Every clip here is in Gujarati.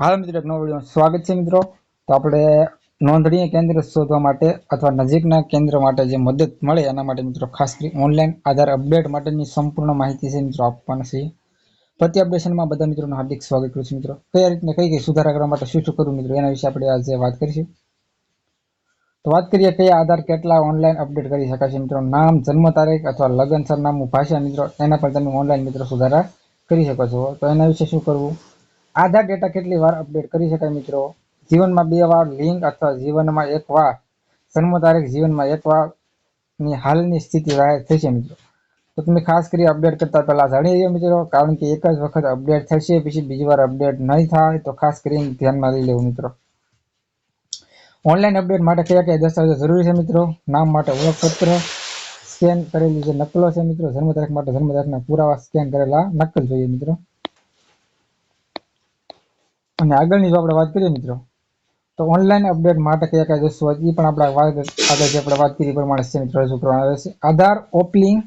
હાલો મિત્રો, એક નવો વીડિયો સ્વાગત છે મિત્રો. તો આપણે નોંધણીય કેન્દ્ર શોધવા માટે અથવા નજીકના કેન્દ્ર માટે જે મદદ મળે એના માટે મિત્રો ખાસ કરી ઓનલાઈન આધાર અપડેટ માટેની સંપૂર્ણ માહિતી છે મિત્રો આપવાના છે. પ્રતિ અપડેશનમાં બધા મિત્રોનું હાર્દિક સ્વાગત કરું છું મિત્રો. કઈ રીતના કઈ કઈ સુધારા કરવા માટે શું શું કરવું મિત્રો, એના વિશે આપણે આજે વાત કરીશું. તો વાત કરીએ કયા આધાર કેટલા ઓનલાઈન અપડેટ કરી શકાશે મિત્રો, નામ, જન્મ તારીખ અથવા લગ્ન સરનામું, ભાષા મિત્રો, એના પર તમે ઓનલાઈન મિત્રો સુધારા કરી શકો છો. તો એના વિશે શું કરવું? આધાર ડેટા કેટલી વાર અપડેટ કરી શકાય મિત્રો? જીવનમાં બે વાર લિંક અથવા જીવનમાં એક વાર. જન્મ તારીખ જીવનમાં એક વાર. ની હાલની સ્થિતિ જાહેર થશે મિત્રો. તો તમે ખાસ કરી અપડેટ કરતા પહેલા જાણી લો મિત્રો, કારણ કે એક જ વખત અપડેટ થશે, પછી બીજી વાર અપડેટ નહીં થાય, તો ખાસ કરીને ધ્યાનમાં લઈ લેવું મિત્રો. ઓનલાઈન અપડેટ માટે કયા કયા દસ્તાવેજો જરૂરી છે મિત્રો? નામ માટે ઓળખપત્ર, સ્કેન કરેલી જે નકલો છે મિત્રો, જન્મ તારીખ માટે જન્મ તારીખના પુરાવા સ્કેન કરેલા નકલ જોઈએ મિત્રો. અને આગળની જો આપણે વાત કરીએ મિત્રો, તો ઓનલાઈન અપડેટ માટે કયા કયા દસ્તાવેજ એ પણ આપણે આગળ જે આપણે વાત કરી પ્રમાણે છે મિત્રો, રજૂ કરવાના રહેશે. આધાર ઓપલિંગ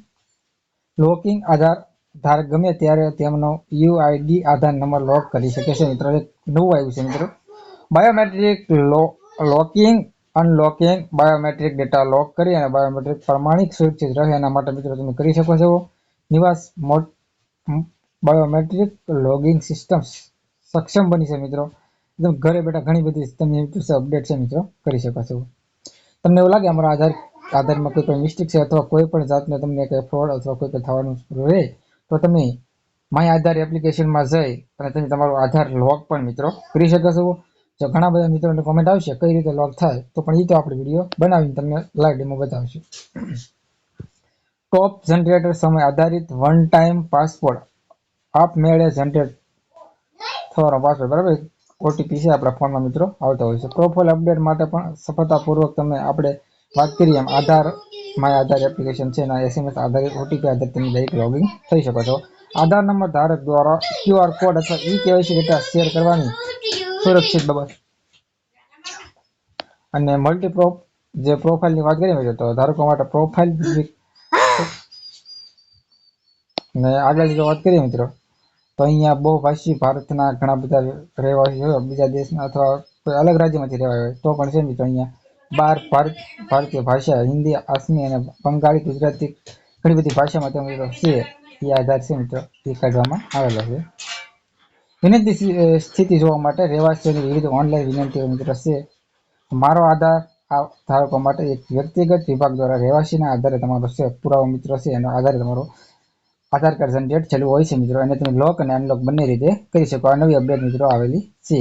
લોકિંગ આધાર ધારક ગમે ત્યારે તેમનો યુઆઈડી આધાર નંબર લોક કરી શકે છે મિત્રો. એક નવું આવ્યું છે મિત્રો. Biometric locking unlocking biometric data lock કરી અને બાયોમેટ્રિક પ્રમાણિક સુરક્ષિત રહે એના માટે મિત્રો તમે કરી શકો છો. નિવાસ બાયોમેટ્રિક લોગિંગ સિસ્ટમ સક્ષમ બની છે મિત્રો. એકદમ ઘરે બેઠા ઘણી બધી તમે અપડેટ છે મિત્રો. કરી શકો છો. તમને એવું લાગે અમારા આધાર, આધારમાં કોઈ પણ મિસ્ટેક છે અથવા કોઈ પણ જાતનો તમને કંઈ ફ્રોડ અથવા કોઈ પણ થવાનું રહે, તો તમે માય આધાર એપ્લિકેશનમાં જઈ અને તમે તમારો આધાર લોક પણ મિત્રો કરી શકો છો. જો ઘણા બધા મિત્રોને કોમેન્ટ આવશે કઈ રીતે લોક થાય, તો પણ એ તો આપણે વીડિયો બનાવીને તમને લાઈવ ડેમો બતાવશું. ટોપ જનરેટર સમય આધારિત વન ટાઈમ પાસવર્ડ આપમેળે જનરેટ થવાનો પાસવર્ડ, બરાબર? ઓટીપી છે આપણા ફોનમાં મિત્રો, આવતા હોય છે. પ્રોફાઇલ અપડેટ માટે પણ સફળતાપૂર્વક તમે આપણે વાત કરીએ એમ. આધાર માય આધાર એપ્લિકેશન છે એના એસએમએસ આધારિત ઓટીપી આધારિત તમે દરેક લોગિન થઈ શકો છો. આધાર નંબર ધારક દ્વારા ક્યુઆર કોડ અથવા ઈ કેવાયસી ડેટા શેર કરવાની સુરક્ષિત બાબત. અને મલ્ટીપ્રોપ જે પ્રોફાઇલની વાત કરીએ તો ધારકો માટે પ્રોફાઇલ ને આગળ જો વાત કરીએ મિત્રો તો અહીંયા બહુ ભાષી ભારતના ઘણા બધા રહેવાસીઓ બીજા દેશના અથવા કોઈ અલગ રાજ્યમાંથી રહેવા હોય, તો પણ છે મિત્રો અહીંયા બાર ભારત, ભારતીય ભાષા, હિન્દી, આસમી અને બંગાળી, ગુજરાતી ઘણી બધી ભાષામાં મિત્રો છે. એ આધાર છે મિત્રો, એ કાઢવામાં આવેલો છે. વિનંતી સ્થિતિ જોવા માટે રહેવાસીઓની વિવિધ ઓનલાઈન વિનંતીઓ મિત્રો છે. મારો આધાર આ ધારકો માટે એક વ્યક્તિગત વિભાગ દ્વારા રહેવાસીના આધારે તમારો છે, પુરાવો મિત્રો છે, એના આધારે તમારો આધાર કાર્ડ જનરેટ થયેલું હોય છે મિત્રો. અને તમે લોક અને અનલોક બંને રીતે કરી શકો. આ નવી અપડેટ મિત્રો આવેલી છે.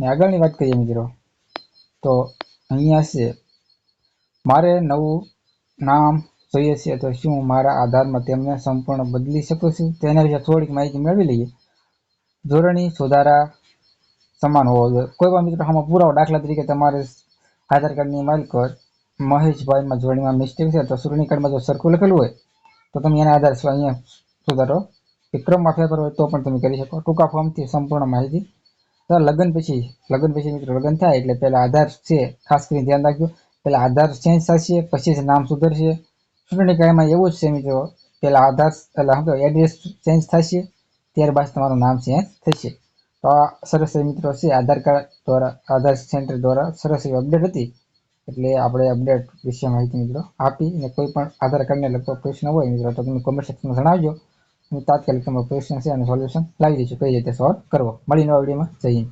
ને આગળની વાત કરીએ મિત્રો. તો અહીંયા છે. મારે નવું નામ જોઈએ છે તો શું મારા આધારમાં તેમને સંપૂર્ણ બદલી શકું છું? તેના વિશે થોડીક માહિતી મેળવી લઈએ. ધોરણી સુધારા સમાન હોવો જોઈએ. કોઈ પણ મિત્રો આમાં પુરાવો દાખલા તરીકે તમારે આધાર કાર્ડની માલિકત મહેશભાઈમાં જોડણીમાં મિસ્ટેક છે, તો સુરની કાર્ડમાં જો સરખું લખેલું હોય, તો તમે એના આધાર અહીંયા સુધારો. વિક્રમ માફિયા પર હોય તો પણ તમે કરી શકો. ટૂંકા ફોર્મથી સંપૂર્ણ માહિતી. તો લગ્ન પછી લગ્ન પછી મિત્રો લગ્ન થાય એટલે પહેલાં આધાર છે, ખાસ કરીને ધ્યાન રાખજો. પહેલાં આધાર ચેન્જ થશે, પછી જ નામ સુધરશે. ચૂંટણી કાર્ડમાં એવું જ છે મિત્રો, પહેલાં આધાર, એટલે એડ્રેસ ચેન્જ થશે, ત્યારબાદ તમારું નામ ચેન્જ થશે. તો આ સરસ મિત્રો છે, આધાર કાર્ડ દ્વારા, આધાર સેન્ટર દ્વારા સરસ એવી અપડેટ હતી. એટલે આપણે અપડેટ વિશે માહિતી મિત્રો આપી અને કોઈ પણ આધાર કાર્ડને લગતો પ્રશ્ન હોય મિત્રો, તો તમે કોમેન્ટ સેક્શનમાં જણાવજો. અને તાત્કાલિક તમારો પ્રશ્ન છે અને સોલ્યુશન લાવી દઈશું. કઈ રીતે સોલ્વ કરવો? મળી નવા વિડીયોમાં. જઈએ